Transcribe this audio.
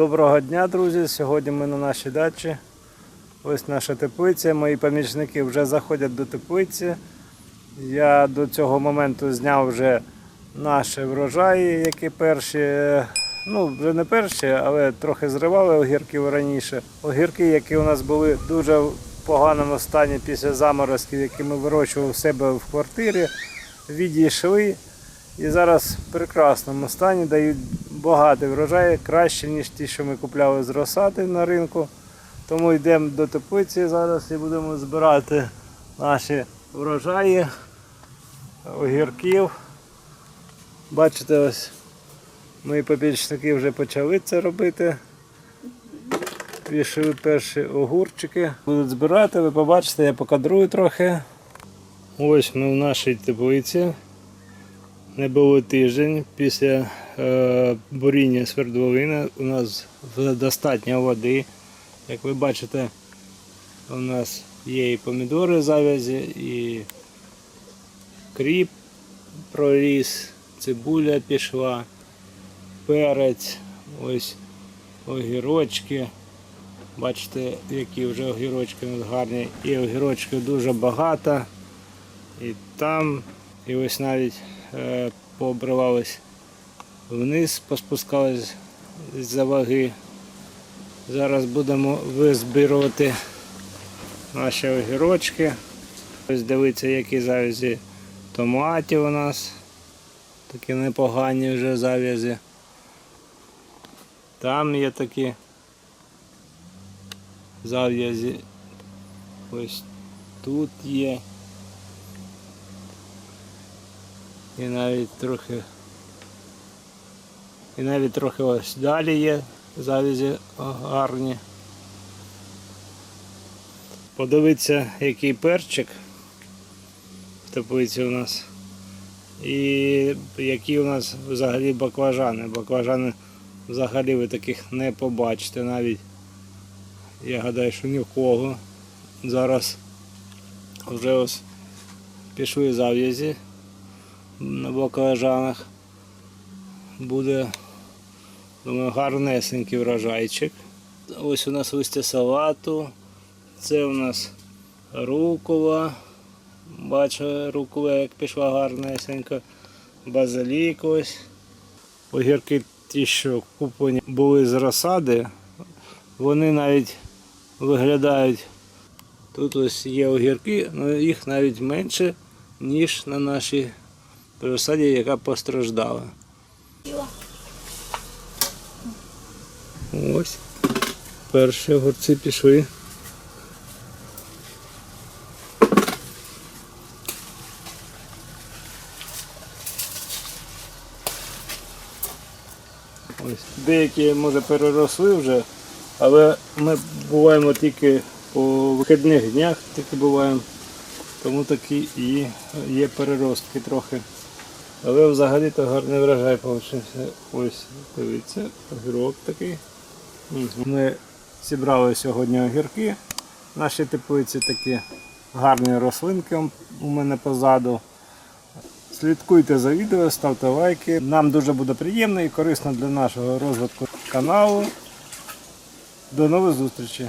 Доброго дня, друзі! Сьогодні ми на нашій дачі. Ось наша теплиця. Мої помічники вже заходять до теплиці. Я до цього моменту зняв вже наші врожаї, які перші, ну вже не перші, але трохи зривали огірків раніше. Огірки, які у нас були дуже в поганому стані після заморозків, які ми вирощували в себе в квартирі, відійшли. І зараз в прекрасному стані дають багатий врожай, краще, ніж ті, що ми купляли з розсади на ринку. Тому йдемо до теплиці зараз і будемо збирати наші врожаї, огірків. Бачите, ось мої побічники вже почали це робити. Вішили перші огурчики. Будуть збирати, ви побачите, я покадрую трохи. Ось ми в нашій теплиці. Не було тиждень після е, буріння свердловини. У нас достатньо води. Як ви бачите, у нас є і помідори завязі, і кріп проріс, цибуля пішла, перець, ось огірочки. Бачите, які вже огірочки гарні. І огірочків дуже багато. І там, і ось навіть пообривались вниз, поспускались з-за ваги. Зараз будемо визбирувати наші огірочки. Ось дивіться, які завязі томатів у нас. Такі непогані вже завязі. Там є такі зав'язі. Ось тут є. І навіть трохи. І навіть трохи ось далі є завязі гарні. Подивіться, який перчик в теплиці у нас. І які у нас взагалі баклажани. Баклажани взагалі ви таких не побачите навіть. Я гадаю, що ні в кого. Зараз вже ось пішли зав'язі на баклажанах. Буде думаю, гарнесенький врожайчик. Ось у нас листя салату. Це у нас рукола. Бачу, рукола як пішла гарнесенько. Базилік ось. Огірки ті, що куплені були з розсади, вони навіть виглядають. Тут ось є огірки, але їх навіть менше, ніж на нашій розсаді, яка постраждала. Ось. Перші огурці пішли. Ось. Деякі, може, переросли вже, але ми буваємо тільки по вихідних днях, тільки буваємо. Тому такі і є переростки трохи. Але взагалі то гарний врожай вийшов. Ось, дивіться, огірок такий. Ми зібрали сьогодні огірки. Наші теплиці такі гарні рослинки у мене позаду. Слідкуйте за відео, ставте лайки. Нам дуже буде приємно і корисно для нашого розвитку каналу. До нових зустрічей!